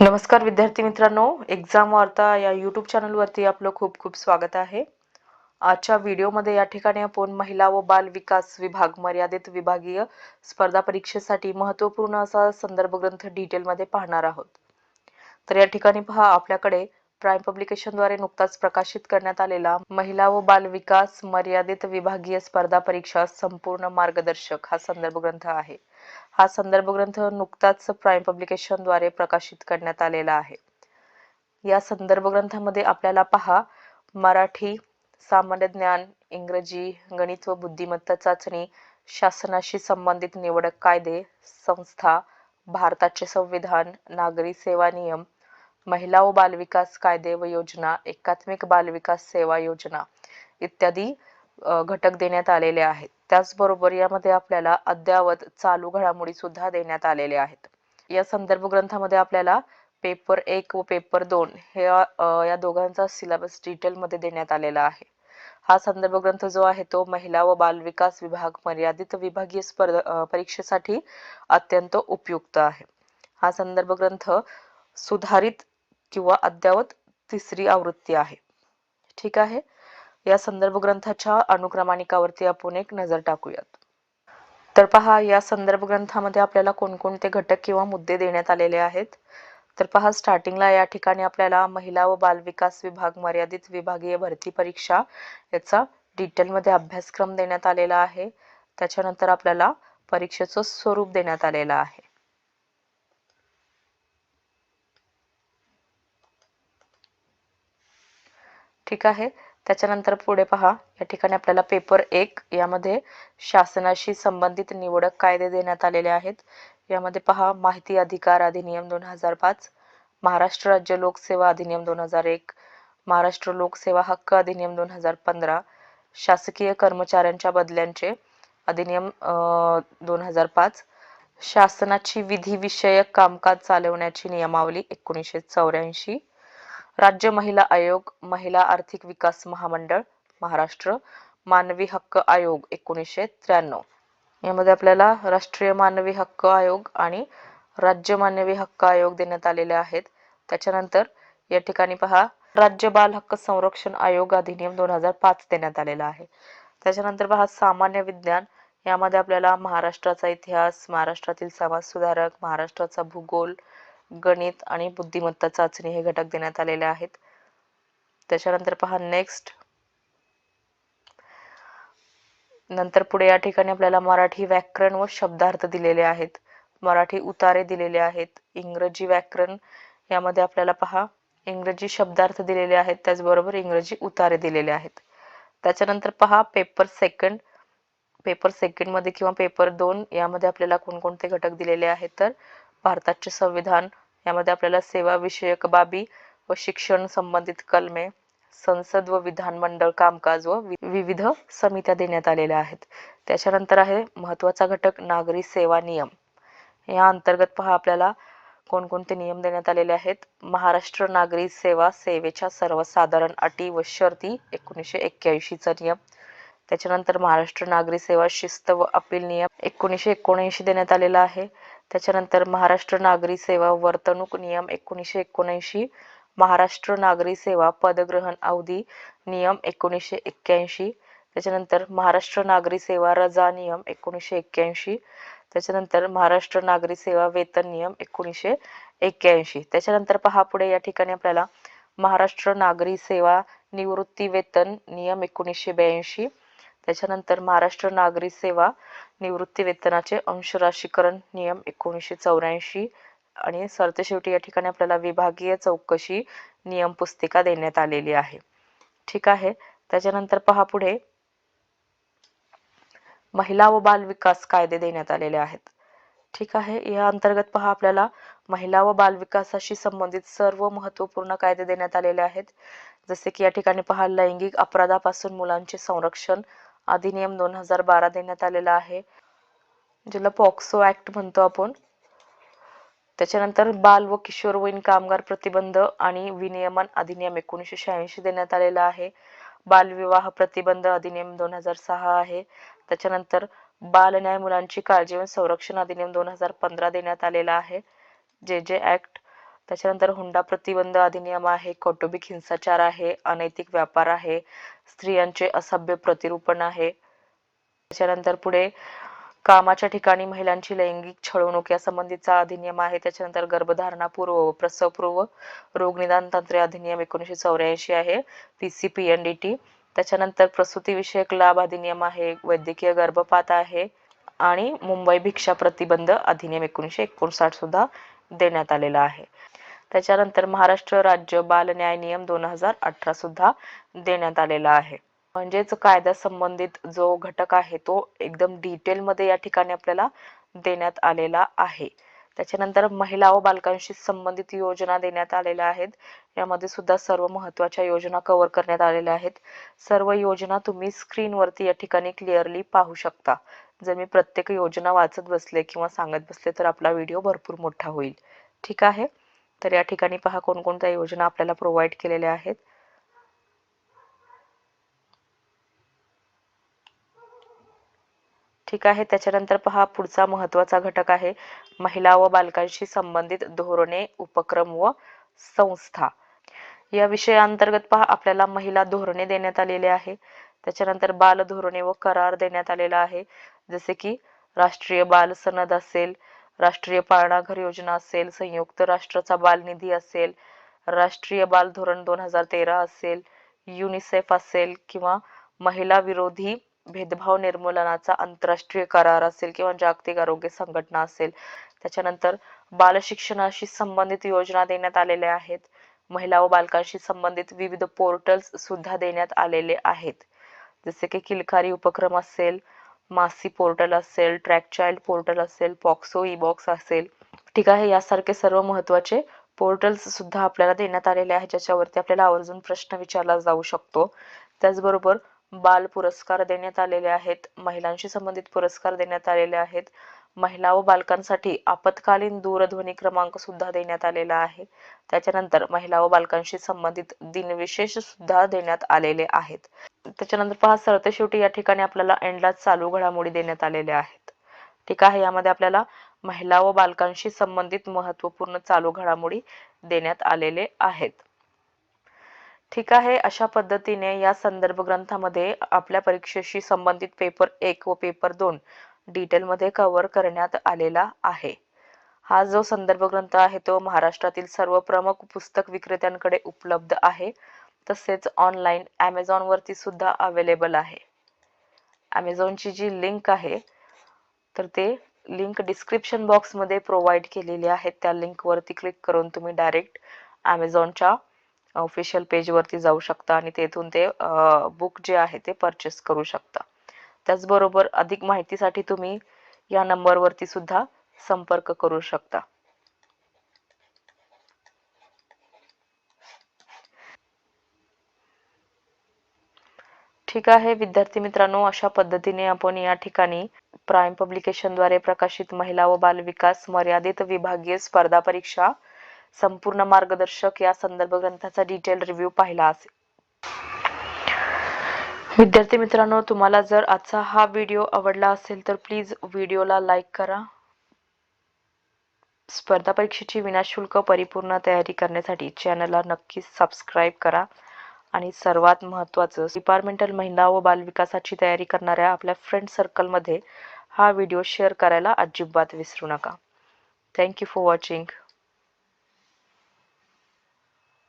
नमस्कार विद्यार्थी मित्रांनो एक्झाम वार्ता या यूट्यूब चॅनलवरती आपलं खूप खूप स्वागत आहे. आजच्या व्हिडिओमध्ये या ठिकाणी आपण महिला व बाल विकास विभाग मर्यादित विभागीय स्पर्धा परीक्षेसाठी महत्त्वपूर्ण असा संदर्भ ग्रंथ डिटेलमध्ये पाहणार आहोत. तर या ठिकाणी पहा आपल्याकडे प्राईम पब्लिकेशनद्वारे नुकताच प्रकाशित करण्यात आलेला महिला व बाल विकास मर्यादित विभागीय स्पर्धा परीक्षा संपूर्ण मार्गदर्शक हा संदर्भ ग्रंथ आहे. हा संदर्भ ग्रंथ नुकताच प्राईम पब्लिकेशनद्वारे प्रकाशित करण्यात आलेला आहे. या संदर्भ ग्रंथामध्ये आपल्याला पहा मराठी सामान्य ज्ञान इंग्रजी गणित व बुद्धिमत्ता चाचणी शासनाशी संबंधित निवडक कायदे संस्था भारताचे संविधान नागरी सेवा नियम महिला व बालविकास कायदे व योजना एकात्मिक बालविकास सेवा योजना इत्यादी घटक देण्यात आलेले आहेत. त्याचबरोबर यामध्ये आपल्याला अद्ययावत चालू घडामोडी सुद्धा देण्यात आलेल्या आहेत. या संदर्भ ग्रंथामध्ये आपल्याला पेपर एक व पेपर दोन हे या दोघांचा सिलेबस डिटेलमध्ये देण्यात आलेला आहे. हा संदर्भ ग्रंथ जो आहे तो महिला व बाल विकास विभाग मर्यादित विभागीय स्पर्धा परीक्षेसाठी अत्यंत उपयुक्त आहे. हा संदर्भ ग्रंथ सुधारित किंवा अद्ययावत तिसरी आवृत्ती आहे. ठीक आहे? या संदर्भ ग्रंथाच्या अनुक्रमानिकावरती आपण एक नजर टाकूयात. तर पहा या संदर्भ ग्रंथामध्ये आपल्याला कोणकोणते घटक किंवा मुद्दे देण्यात आलेले आहेत? तर पहा स्टार्टिंगला या ठिकाणी आपल्याला महिला व बालविकास विभाग मर्यादित विभागीय भरती परीक्षा याचा डिटेलमध्ये अभ्यासक्रम देण्यात आलेला आहे. त्याच्यानंतर आपल्याला परीक्षेचं स्वरूप देण्यात आलेलं आहे. ठीक आहे. त्याच्यानंतर पुढे पहा. या ठिकाणी आपल्याला पेपर एक यामध्ये शासनाशी संबंधित निवडक कायदे देण्यात आलेले आहेत. यामध्ये पहा माहिती अधिकार अधिनियम दोन हजार पाच महाराष्ट्र राज्य लोकसेवा अधिनियम दोन हजार एक महाराष्ट्र लोकसेवा हक्क अधिनियम दोन हजार पंधरा शासकीय कर्मचाऱ्यांच्या बदल्यांचे अधिनियम दोन हजार पाच शासनाची विधिविषयक कामकाज चालवण्याची नियमावली एकोणीसशे चौऱ्याऐंशी राज्य महिला आयोग महिला आर्थिक विकास महामंडळ महाराष्ट्र मानवी हक्क आयोग एकोणीसशे त्र्याण्णव. यामध्ये आपल्याला राष्ट्रीय मानवी हक्क आयोग आणि राज्य मानवी हक्क आयोग देण्यात आलेले आहेत. त्याच्यानंतर या ठिकाणी पहा राज्य बाल हक्क संरक्षण आयोग अधिनियम दोन हजार पाच देण्यात आलेला आहे. त्याच्यानंतर पहा सामान्य विज्ञान. यामध्ये आपल्याला महाराष्ट्राचा इतिहास महाराष्ट्रातील समाज सुधारक महाराष्ट्राचा भूगोल गणित आणि बुद्धिमत्ता चाचणी हे घटक देण्यात आलेले आहेत. त्याच्यानंतर पहा नेक्स्ट नंतर पुढे या ठिकाणी आपल्याला मराठी व्याकरण व शब्दार्थ दिलेले आहेत. मराठी उतारे दिलेले आहेत. इंग्रजी व्याकरण यामध्ये आपल्याला पहा इंग्रजी शब्दार्थ दिलेले आहेत. त्याचबरोबर इंग्रजी उतारे दिलेले आहेत. त्याच्यानंतर पहा पेपर सेकंड पेपर सेकंडमध्ये किंवा पेपर दोन यामध्ये आपल्याला कोणकोणते घटक दिलेले आहेत तर भारताचे संविधान. यामध्ये आपल्याला सेवा विषयक बाबी व शिक्षण संबंधित कलमे संसद व विधानमंडळ कामकाज व विविध समित्या देण्यात आलेल्या आहेत. त्याच्यानंतर आहे महत्त्वाचा घटक नागरी सेवा नियम. या अंतर्गत पहा आपल्याला कोणकोणते नियम देण्यात आलेले आहेत. महाराष्ट्र नागरी सेवा सेवेच्या सर्वसाधारण अटी व शर्ती एकोणीसशे एक्क्याऐंशीचा नियम. त्याच्यानंतर महाराष्ट्र नागरी सेवा शिस्त व अपील नियम एकोणीसशे एकोणऐंशी देण्यात आलेला आहे. त्याच्यानंतर महाराष्ट्र नागरी सेवा वर्तणूक नियम एकोणीसशे एकोणऐंशी महाराष्ट्र नागरी सेवा पदग्रहण अवधी नियम एकोणीसशे एक्क्याऐंशी त्याच्यानंतर महाराष्ट्र नागरी सेवा रजा नियम एकोणीसशे एक्क्याऐंशी त्याच्यानंतर महाराष्ट्र नागरी सेवा वेतन नियम एकोणीसशे एक्क्याऐंशी. त्याच्यानंतर पहा पुढे या ठिकाणी आपल्याला महाराष्ट्र नागरी सेवा निवृत्ती वेतन नियम एकोणीसशे ब्याऐंशी त्याच्यानंतर महाराष्ट्र नागरी सेवा निवृत्ती वेतनाचे अंशराशीकरण नियम एकोणीसशे चौऱ्याऐंशी आणि सरतेशेवटी या ठिकाणी आपल्याला विभागीय चौकशी नियम पुस्तिका देण्यात आलेली आहे. ठीक आहे. त्याच्यानंतर पहा पुढे. महिला व बाल विकास कायदे देण्यात आलेले आहेत. ठीक आहे. या अंतर्गत पहा आपल्याला महिला व बाल विकासाशी संबंधित सर्व महत्त्वपूर्ण कायदे देण्यात आलेले आहेत. जसे की या ठिकाणी पहा लैंगिक अपराधापासून मुलांचे संरक्षण अधिनियम दोन हजार बारा देण्यात आलेला आहे ज्याला पॉक्सो ॲक्ट म्हणतो आपण. त्याच्यानंतर बाल व किशोरवयीन कामगार प्रतिबंध आणि विनियमन अधिनियम एकोणीसशे शहाऐंशी देण्यात आलेला आहे. बालविवाह प्रतिबंध अधिनियम दोन हजार सहा आहे. त्याच्यानंतर बाल न्याय मुलांची काळजी व संरक्षण अधिनियम दोन हजार पंधरा देण्यात आलेला आहे. जे जे ऍक्ट त्याच्यानंतर हुंडा प्रतिबंध अधिनियम आहे कौटुंबिक हिंसाचार आहे अनैतिक व्यापार आहे स्त्रियांचे असभ्य प्रतिरूपण आहे. त्याच्यानंतर पुढे कामाच्या ठिकाणी महिलांची लैंगिक छळवणूक या संबंधीचा अधिनियम आहे. त्याच्यानंतर गर्भधारणापूर्व व प्रसवपूर्व रोग निदान तंत्रे अधिनियम एकोणीसशे चौऱ्याऐंशी आहे P C P N D T. त्याच्यानंतर प्रसूतीविषयक लाभ अधिनियम आहे वैद्यकीय गर्भपात आहे आणि मुंबई भिक्षा प्रतिबंध अधिनियम एकोणीसशे एकोणसाठ सुद्धा देण्यात आलेला आहे. त्याच्यानंतर महाराष्ट्र राज्य बाल न्याय नियम दोन हजार अठरा सुद्धा देण्यात आलेला आहे. म्हणजेच कायदा संबंधित जो घटक आहे तो एकदम डिटेलमध्ये या ठिकाणी आपल्याला देण्यात आलेला आहे. त्याच्यानंतर महिला व बालकांशी संबंधित योजना देण्यात आलेल्या आहेत. यामध्ये सुद्धा सर्व महत्त्वाच्या योजना कव्हर करण्यात आलेल्या आहेत. सर्व योजना तुम्ही स्क्रीनवरती या ठिकाणी क्लिअरली पाहू शकता. जर मी प्रत्येक योजना वाचत बसले किंवा सांगत बसले तर आपला व्हिडिओ भरपूर मोठा होईल. ठीक आहे? तर या ठिकाणी पहा कोणकोणत्या योजना आपल्याला प्रोव्हाइड केलेल्या आहेत. ठीक आहे त्याच्यानंतर पहा पुढचा महत्त्वाचा घटक आहे महिला व बालकांशी संबंधित धोरणे उपक्रम व संस्था. या विषयाअंतर्गत पहा आपल्याला महिला धोरणे देण्यात आलेले आहे. त्याच्यानंतर बाल धोरणे व करार देण्यात आलेला आहे. जसे की राष्ट्रीय बाल सनद असेल राष्ट्रीय पाळणाघर योजना असेल संयुक्त राष्ट्राचा बाल निधी असेल राष्ट्रीय बाल धोरण दोन हजार तेरा असेल युनिसेफ असेल किंवा महिला विरोधी भेदभाव निर्मूलनाचा आंतरराष्ट्रीय करार असेल किंवा जागतिक आरोग्य संघटना असेल. त्याच्यानंतर बाल शिक्षणाशी संबंधित योजना देण्यात आलेल्या आहेत. महिला व बालकांशी संबंधित विविध पोर्टल्स सुद्धा देण्यात आलेले आहेत. जसे की किलकारी उपक्रम असेल मासी पोर्टल असेल ट्रॅक चाइल्ड पोर्टल असेल पॉक्सो ई बॉक्स असेल ठीक आहे? यासारखे सर्व महत्त्वाचे पोर्टल्स सुद्धा आपल्याला देण्यात आलेले आहेत ज्याच्यावरती आपल्याला आवर्जून प्रश्न विचारला जाऊ शकतो. त्याचबरोबर बाल पुरस्कार देण्यात आलेले आहेत महिलांशी संबंधित पुरस्कार देण्यात आलेले आहेत महिला व बालकांसाठी आपत्कालीन दूरध्वनी क्रमांक सुद्धा देण्यात आलेला आहे. त्याच्यानंतर महिला व बालकांशी संबंधित दिनविशेष सुद्धा देण्यात आलेले आहेत. त्याच्यानंतर पहा सरते शेवटी या ठिकाणी आपल्याला एंडला चालू घडामोडी देण्यात आलेल्या आहेत. ठीक आहे यामध्ये आपल्याला महिला व बालकांशी संबंधित महत्त्वपूर्ण चालू घडामोडी देण्यात आलेले आहेत. ठीक आहे अशा पद्धतीने या संदर्भ ग्रंथामध्ये आपल्या परीक्षेशी संबंधित पेपर एक व पेपर दोन डिटेलमध्ये कव्हर करण्यात आलेला आहे. हा जो संदर्भ ग्रंथ आहे तो महाराष्ट्रातील सर्व प्रमुख पुस्तक विक्रेत्यांकडे उपलब्ध आहे. तसेच ऑनलाईन ॲमेझॉनवरती सुद्धा अवेलेबल आहे. ॲमेझॉनची जी लिंक आहे तर ते लिंक डिस्क्रिप्शन बॉक्समध्ये प्रोव्हाइड केलेली आहे. त्या लिंकवरती क्लिक करून तुम्ही डायरेक्ट ॲमेझॉनच्या ऑफिशियल पेजवरती जाऊ शकता आणि तेथून ते बुक जे आहे ते परचेस करू शकता. त्याचबरोबर अधिक माहितीसाठी तुम्ही या नंबरवरती सुद्धा संपर्क करू शकता. ठीक आहे विद्यार्थी मित्रांनो अशा पद्धतीने आपण या ठिकाणी प्राईम पब्लिकेशनद्वारे प्रकाशित महिला व बाल विकास मर्यादित विभागीय स्पर्धा परीक्षा संपूर्ण मार्गदर्शक या संदर्भ ग्रंथाचा डिटेल रिव्ह्यू पाहिला असेल. विद्यार्थी मित्रांनो तुम्हाला जर आजचा हा व्हिडिओ आवडला असेल तर प्लीज व्हिडिओला लाईक करा. स्पर्धा परीक्षेची विनाशुल्क परिपूर्ण तयारी करण्यासाठी चॅनलला नक्कीच सबस्क्राईब करा. आणि सर्वात महत्त्वाचं डिपार्टमेंटल महिला व बालविकासाची तयारी करणाऱ्या आपल्या फ्रेंड सर्कलमध्ये हा व्हिडिओ शेअर करायला अजिबात विसरू नका. Thank you for watching